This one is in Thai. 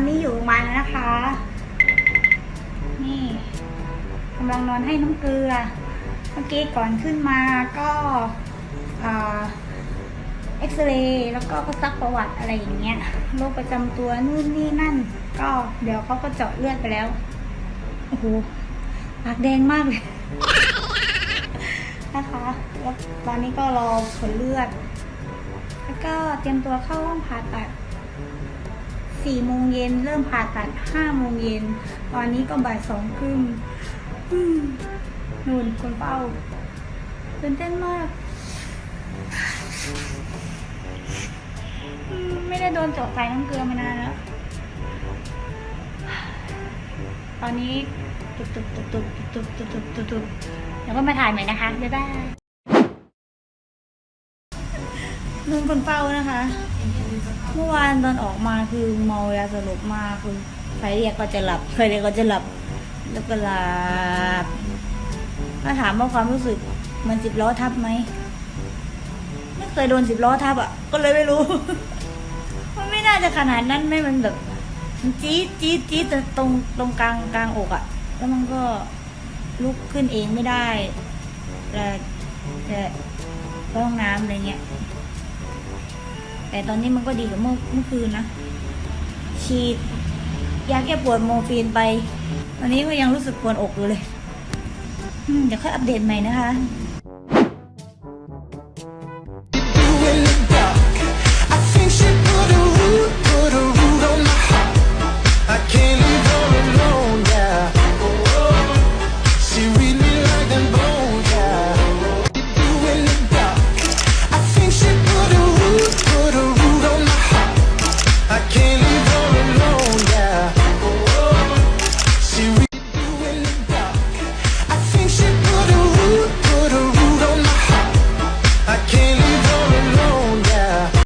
อนนี้อยู่โรงพยาบาลแล้วนะคะ นี่กำลังนอนให้น้ำเกลือ เมื่อกี้ก่อนขึ้นมาก็เอ็กซเรย์แล้วก็ก็ซักประวัติอะไรอย่างเงี้ยโรคประจำตัวนู่นนี่นั่น ก็เดี๋ยวเขาก็เจาะเลือดไปแล้ว โอ้โหปากแดงมากเลยนะคะแล้วตอนนี้ก็รอผลเลือด แล้วก็เตรียมตัวเข้าห้องผ่าตัด สี่โมงเย็นเริ่มผ่าตัดห้าโมงเย็น ตอนนี้ก็บ่ายสองครึ่งอืมนู่นคนเป้าตื่นเต้นมากอืมไม่ได้โดนเจาะสายน้ำเกลือมานานแล้ว ตอนนี้ตุบตุบตุบตุบตุบตุบตุบตุบตุบเดี๋ยวก็มาถ่ายใหม่นะคะ บ๊ายบายนุ่นคนเฝ้านะคะ เมื่อวานตอนออกมาคือเมายาสลบมากคือใครเรียกก็จะหลับใครเรียกก็จะหลับ แล้วก็หลับถ้าถามว่าความรู้สึกเหมันสิบล้อทับไหมไม่เคยโดนสิบล้อทับอะ ก็เลยไม่รู้ มันไม่น่าจะขนาดนั้นไม่มันแบบมันจี๊ดจี๊ดจี๊ดตตรงตรงกลางกลางอกอะ่ะ แล้วมันก็ลุกขึ้นเองไม่ได้แต่แต่ห้องน้ำอะไรเงี้ย แต่ตอนนี้มันก็ดีกว่าเมื่อเมื่อคืนนะ ฉีดยาแก้ปวดโมฟีนไปตอนนี้ก็ยังรู้สึกปวดอกอยู่เลยเดี๋ยวค่อยอัปเดตใหม่นะคะ